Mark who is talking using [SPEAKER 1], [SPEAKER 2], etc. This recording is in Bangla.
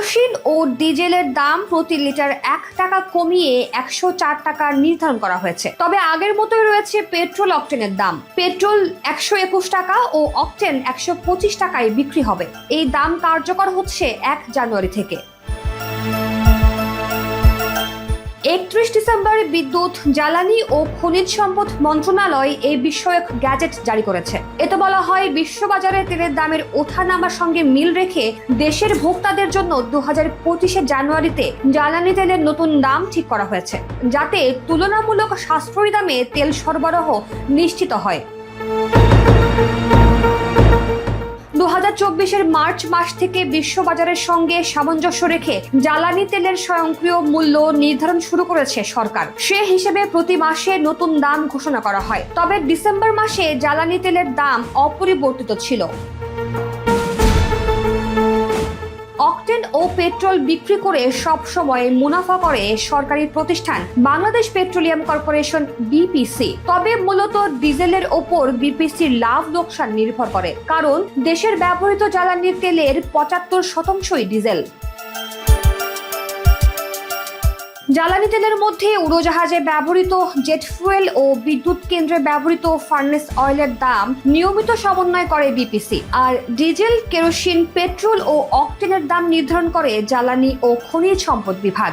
[SPEAKER 1] কেরোসিন ও ডিজেলের দাম প্রতি লিটার এক টাকা কমিয়ে একশো চার টাকা নির্ধারণ করা হয়েছে। তবে আগের মতোই রয়েছে পেট্রোল অকটেনের দাম। পেট্রোল একশো একুশ টাকা ও অকটেন একশো পঁচিশ টাকায় বিক্রি হবে। এই দাম কার্যকর হচ্ছে এক জানুয়ারি থেকে। একত্রিশ ডিসেম্বরে বিদ্যুৎ, জ্বালানি ও খনিজ সম্পদ মন্ত্রণালয় এই বিষয়ক গ্যাজেট জারি করেছে। এতে বলা হয়, বিশ্ববাজারে তেলের দামের ওঠানামার সঙ্গে মিল রেখে দেশের ভোক্তাদের জন্য দু হাজার পঁচিশে জানুয়ারিতে জ্বালানি তেলের নতুন দাম ঠিক করা হয়েছে, যাতে তুলনামূলক সাশ্রয়ী দামে তেল সরবরাহ নিশ্চিত হয়। চব্বিশের মার্চ মাস থেকে বিশ্ববাজারের সঙ্গে সামঞ্জস্য রেখে জ্বালানি তেলের স্বয়ংক্রিয় মূল্য নির্ধারণ শুরু করেছে সরকার। সে হিসেবে প্রতি মাসে নতুন দাম ঘোষণা করা হয়। তবে ডিসেম্বর মাসে জ্বালানি তেলের দাম অপরিবর্তিত ছিল। অকটেন ও পেট্রোল বিক্রি করে সব সময় মুনাফা করে সরকারি প্রতিষ্ঠান বাংলাদেশ পেট্রোলিয়াম কর্পোরেশন বিপিসি। তবে মূলত ডিজেলের ওপর বিপিসির লাভ লোকসান নির্ভর করে, কারণ দেশের ব্যবহৃত জ্বালানি তেলের পঁচাত্তর শতাংশই ডিজেল। জ্বালানি তেলের মধ্যে উড়োজাহাজে ব্যবহৃত জেট ফুয়েল ও বিদ্যুৎ কেন্দ্রে ব্যবহৃত ফার্নেস অয়েলের দাম নিয়মিত সমন্বয় করে বিপিসি। আর ডিজেল, কেরোসিন, পেট্রোল ও অকটেনের দাম নির্ধারণ করে জ্বালানি ও খনিজ সম্পদ বিভাগ।